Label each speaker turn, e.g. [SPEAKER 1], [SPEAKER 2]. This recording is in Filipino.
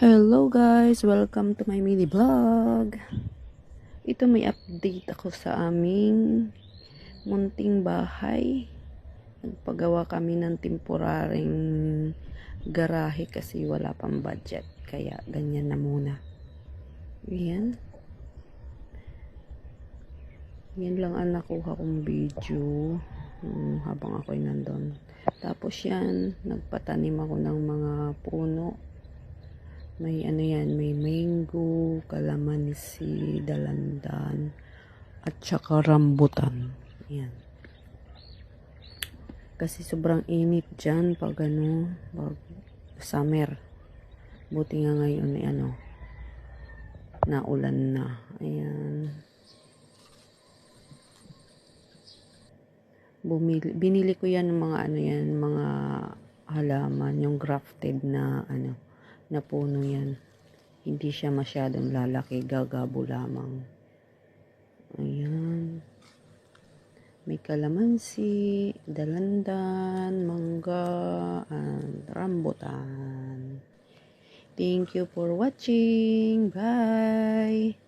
[SPEAKER 1] Hello guys! Welcome to my mini vlog! Ito may update ako sa aming munting bahay. Nagpagawa kami ng temporaring garahe kasi wala pang budget. Kaya ganyan na muna. Ayan. Yan lang ang nakuha kong video um, habang ako'y nandun. Tapos yan, nagpatanim ako ng mga puno may ano yan, may mango, kalamansi, dalandan, at saka rambutan. Yan. Kasi sobrang init dyan pag ano, pag summer. Buti nga ngayon ay ano, naulan na. Ayan. Bumili, binili ko yan ng mga ano yan, mga halaman, yung grafted na ano, na puno yan. Hindi siya masyadong lalaki, gagabo lamang. Ayan. May kalamansi, dalandan, mangga, and rambutan. Thank you for watching. Bye!